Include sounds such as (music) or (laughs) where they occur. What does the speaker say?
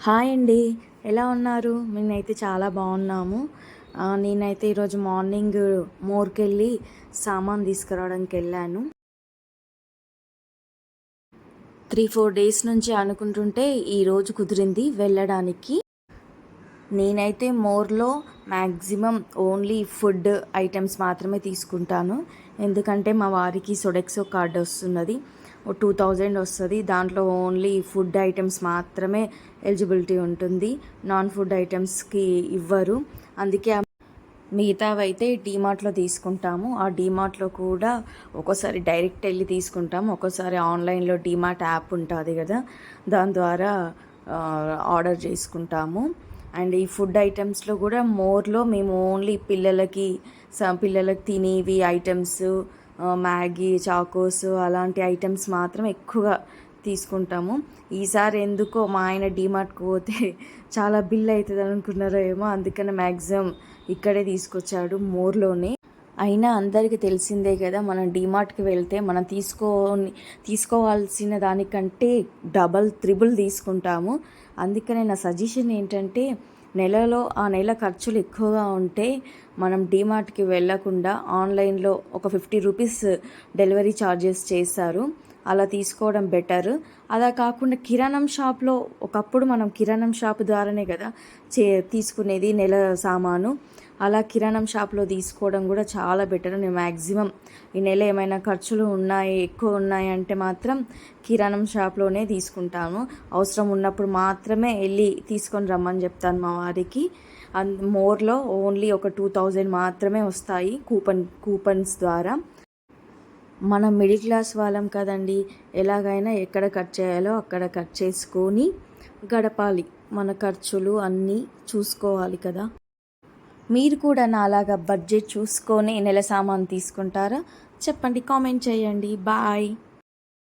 Hi అండి. ఎలా ఉన్నారు? మేమైతే చాలా బాగున్నాము. నేనైతే ఈరోజు మార్నింగ్ మోర్కెళ్ళి సామాన్ తీసుకురావడానికి వెళ్ళాను. త్రీ ఫోర్ డేస్ నుంచి అనుకుంటుంటే ఈరోజు కుదిరింది వెళ్ళడానికి. నేనైతే మోర్లో మ్యాక్సిమం ఓన్లీ ఫుడ్ ఐటమ్స్ మాత్రమే తీసుకుంటాను. ఎందుకంటే మా వారికి సొడెక్సో కార్డు వస్తున్నది. టూ థౌజండ్ వస్తుంది. దాంట్లో ఓన్లీ ఫుడ్ ఐటమ్స్ మాత్రమే ఎలిజిబిలిటీ ఉంటుంది. నాన్ ఫుడ్ ఐటమ్స్కి ఇవ్వరు. అందుకే మిగతావైతే డీమార్ట్లో తీసుకుంటాము. ఆ డీమార్ట్లో కూడా ఒక్కోసారి డైరెక్ట్ వెళ్ళి తీసుకుంటాము. ఒక్కోసారి ఆన్లైన్లో డీమార్ట్ యాప్ ఉంటుంది కదా దాని ద్వారా ఆర్డర్ చేసుకుంటాము. అండ్ ఈ ఫుడ్ ఐటమ్స్లో కూడా మోర్లో మేము ఓన్లీ పిల్లలకి స- పిల్లలకి తినేవి ఐటమ్స్ మ్యాగీ చాకోస్ అలాంటి ఐటమ్స్ మాత్రం ఎక్కువగా తీసుకుంటాము. ఈసారి ఎందుకో మా ఆయన డీమార్ట్కి పోతే (laughs) చాలా బిల్ అవుతుంది అనుకున్నారో ఏమో అందుకని మ్యాక్సిమం ఇక్కడే తీసుకొచ్చాడు మోర్లోనే. అయినా అందరికీ తెలిసిందే కదా మనం డీమార్ట్కి వెళ్తే మనం తీసుకో తీసుకోవాల్సిన దానికంటే డబల్ త్రిబుల్ తీసుకుంటాము. అందుకనే నా సజెషన్ ఏంటంటే నెలలో ఆ నెల ఖర్చులు ఎక్కువగా ఉంటే మనం డీమార్ట్కి వెళ్ళకుండా ఆన్లైన్లో ఒక ఫిఫ్టీ రూపీస్ డెలివరీ ఛార్జెస్ చేస్తారు అలా తీసుకోవడం బెటర్. అలా కాకుండా కిరాణం షాప్లో ఒకప్పుడు మనం కిరాణం షాప్ ద్వారానే కదా చే తీసుకునేది నెల సామాను. అలా కిరాణం షాప్లో తీసుకోవడం కూడా చాలా బెటర్. నేను మ్యాక్సిమం ఈ నెల ఏమైనా ఖర్చులు ఉన్నాయి ఎక్కువ ఉన్నాయి అంటే మాత్రం కిరాణం షాప్లోనే తీసుకుంటాను. అవసరం ఉన్నప్పుడు మాత్రమే వెళ్ళి తీసుకొని రమ్మని చెప్తాను మా వారికి. అన్ మోర్లో ఓన్లీ ఒక టూ థౌజండ్ మాత్రమే వస్తాయి కూపన్ కూపన్స్ ద్వారా. మనం మిడిల్ క్లాస్ వాళ్ళం కదండి ఎలాగైనా ఎక్కడ కట్ చేయాలో అక్కడ కట్ చేసుకొని గడపాలి. మన ఖర్చులు అన్నీ చూసుకోవాలి కదా. మీరు కూడా నాలాగా బడ్జెట్ చూసుకొని నెల సామాన్ తీసుకుంటారా? చెప్పండి కామెంట్ చేయండి. బాయ్